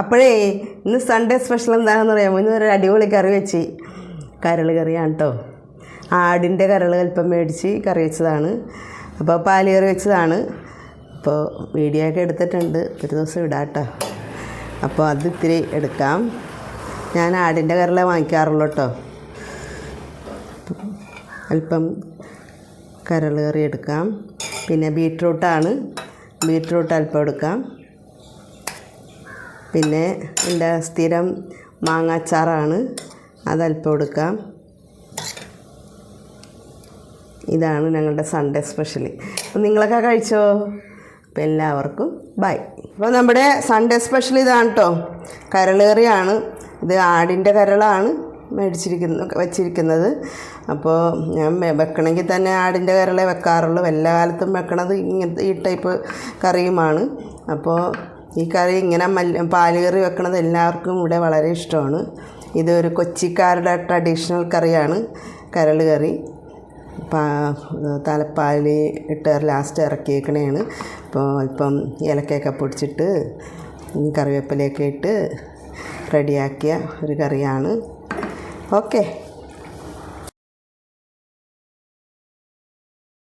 അപ്പോഴേ ഇന്ന് Sunday special എന്താണെന്ന് അറിയാമോ ഇന്ന് ഒരു അടിപൊളി കറി വെച്ച്. കരൾ കറിയാണ് കേട്ടോ ആടിന്റെ കരൾ അല്പം മേടിച്ച് കറി വെച്ചതാണ്. അപ്പോൾ പാൽ കറി വെച്ചതാണ്. അപ്പോൾ വീഡിയോ ഒക്കെ എടുത്തിട്ടുണ്ട്. ഒരു ദിവസം ഇടാം കേട്ടോ അപ്പോൾ അത് ഇത്തിരി എടുക്കാം. ഞാൻ ആടിന്റെ കരളെ വാങ്ങിക്കാറുള്ളൂ കേട്ടോ അല്പം കരൾ കറി എടുക്കാം. പിന്നെ ബീട്രൂട്ടാണ് ബീട്രൂട്ട് അല്പം എടുക്കാം. പിന്നെ എന്റെ സ്ഥിരം മാങ്ങാച്ചാറാണ്. അതല്പം എടുക്കാം. ഇതാണ് ഞങ്ങളുടെ സൺഡേ സ്പെഷ്യൽ അപ്പം നിങ്ങളൊക്കെ കഴിച്ചോ? അപ്പം എല്ലാവർക്കും ബൈ അപ്പോൾ നമ്മുടെ സൺഡേ സ്പെഷ്യൽ ഇതാണ് കേട്ടോ കരളേറിയാണ്. ഇത് ആടിന്റെ കരളാണ് മേടിച്ചിരിക്കുന്ന വെച്ചിരിക്കുന്നത്. അപ്പോൾ ഞാൻ വെക്കണമെങ്കിൽ തന്നെ ആടിന്റെ കരളെ വെക്കാറുള്ളൂ. എല്ലാ കാലത്തും വെക്കണത് ഇങ്ങനത്തെ ഈ ടൈപ്പ് കറിയുമാണ്. അപ്പോൾ ഈ കറി ഇങ്ങനെ മല്ല പാൽ കറി വെക്കണത് എല്ലാവർക്കും ഇവിടെ വളരെ ഇഷ്ടമാണ്. ഇതൊരു കൊച്ചിക്കാരുടെ ട്രഡീഷണൽ കറിയാണ് കരൾ കറി. തലപ്പാൽ ഇട്ട് ലാസ്റ്റ് ഇറക്കിയേക്കണേണ്. അപ്പോൾ അല്പം ഏലക്കയൊക്കെ പൊടിച്ചിട്ട് കറിവേപ്പിലയൊക്കെ ഇട്ട് റെഡിയാക്കിയ ഒരു കറിയാണ്. ഓക്കെ